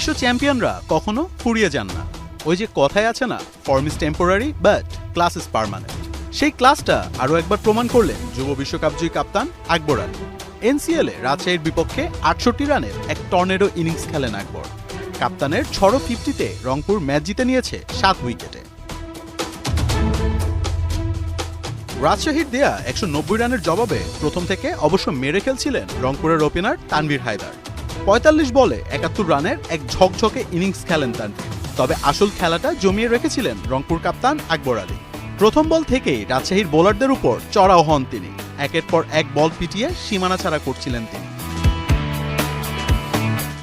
বিশ্ব চ্যাম্পিয়নরা কখনো ফুরিয়ে যান না। ওই যে কথায় আছে না form is temporary but class is permanent সেই ক্লাসটা আরও একবার প্রমাণ করলেন যুব বিশ্বকাপ জয়ী কাপ্তান আকবর আলী। এনসিএল রাজশাহীর বিপক্ষে আটষট্টি রানের এক টর্নেডো ইনিংস খেলেন আকবর। কাপ্তানের ছড়ো ফিফটিতে রংপুর ম্যাচ জিতে নিয়েছে সাত উইকেটে। রাজশাহীর দেয়া একশো নব্বই রানের জবাবে প্রথম থেকে অবশ্য মেরে খেলছিলেন রংপুরের ওপেনার তানভীর হায়দার। পঁয়তাল্লিশ বলে একাত্তর রানের এক ঝকঝকে ইনিংস খেলেন তানভীর তবে আসল খেলাটা জমিয়ে রেখেছিলেন রংপুর কাপ্তান আকবর আলী। প্রথম বল থেকেই রাজশাহীর বোলারদের উপর চড়াও হন তিনি। একের পর এক বল পিটিয়ে সীমানা ছাড়া করছিলেন তিনি।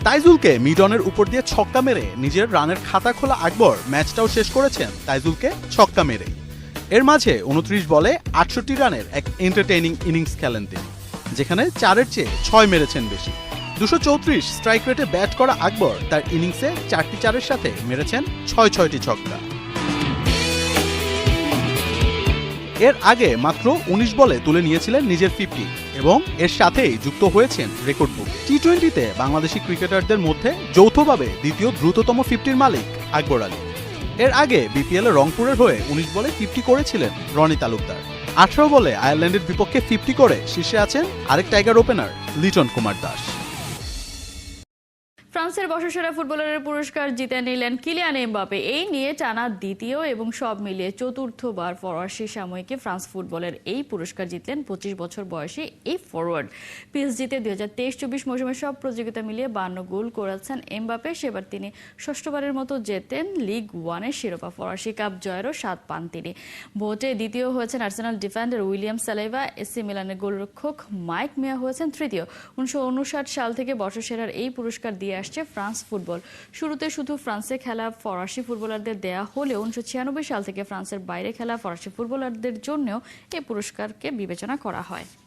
তাইজুলকে মিডনের উপর দিয়ে ছক্কা মেরে নিজের রানের খাতা খোলা আকবর ম্যাচটাও শেষ করেছেন তাইজুলকে ছক্কা মেরে এর মাঝে উনত্রিশ বলে আটষট্টি রানের এক এন্টারটেইনিং ইনিংস খেলেন তিনি, যেখানে চারের চেয়ে ছয় মেরেছেন বেশি। দুশো চৌত্রিশ স্ট্রাইক রেটে ব্যাট করা আকবর তার ইনিংসে চারটি চারের সাথে মেরেছেন ছয় ছয়টি ছক্কা। এর আগে মাত্র উনিশ বলে তুলে নিয়েছিলেন নিজের ফিফটি এবং এর সাথেই যুক্ত হয়েছেন রেকর্ড বুক টি টোয়েন্টিতে বাংলাদেশি ক্রিকেটারদের মধ্যে যৌথভাবে দ্বিতীয় দ্রুততম ফিফটির মালিক আকবর আলী। এর আগে বিপিএল রংপুরের হয়ে উনিশ বলে ফিফটি করেছিলেন রনি তালুকদার। আঠারো বলে আয়ারল্যান্ডের বিপক্ষে ফিফটি করে শীর্ষে আছেন আরেক টাইগার ওপেনার লিটন কুমার দাস। ফ্রান্সের বর্ষসেরা ফুটবলারের পুরস্কার জিতে নিলেন কিলিয়ান এমবাপে। এই নিয়ে টানা দ্বিতীয় এবং সব মিলিয়ে চতুর্থবার ফরাসি সাময়িকে ফ্রান্স ফুটবলের এই পুরস্কার জিতলেন পঁচিশ বছর বয়সী এই ফরওয়ার্ড পিএসজিতে দুই হাজার তেইশ চব্বিশ মৌসুমে সব প্রতিযোগিতা মিলিয়ে বান্ন গোল করেছেন এমবাপে। সেবার তিনি ষষ্ঠবারের মতো জেতেন লিগ ওয়ানের শিরোপা ফরাসি কাপ জয়েরও স্বাদ পান তিনি। ভোটে দ্বিতীয় হয়েছেন Arsenal defender William Saliba, AC মিলানের গোলরক্ষক মাইক মিয়া হয়েছেন তৃতীয়। উনিশশো উনষাট সাল থেকে বর্ষসেরার এই পুরস্কার দিয়ে আসছে ফ্রান্স ফুটবল। শুরুতে শুধু ফ্রান্সে খেলা ফরাসি ফুটবলারদের দেয়া হলেও উনিশশো ছিয়ানব্বই সাল থেকে ফ্রান্সের বাইরে খেলা ফরাসি ফুটবলারদের জন্যও এ পুরস্কারকে বিবেচনা করা হয়।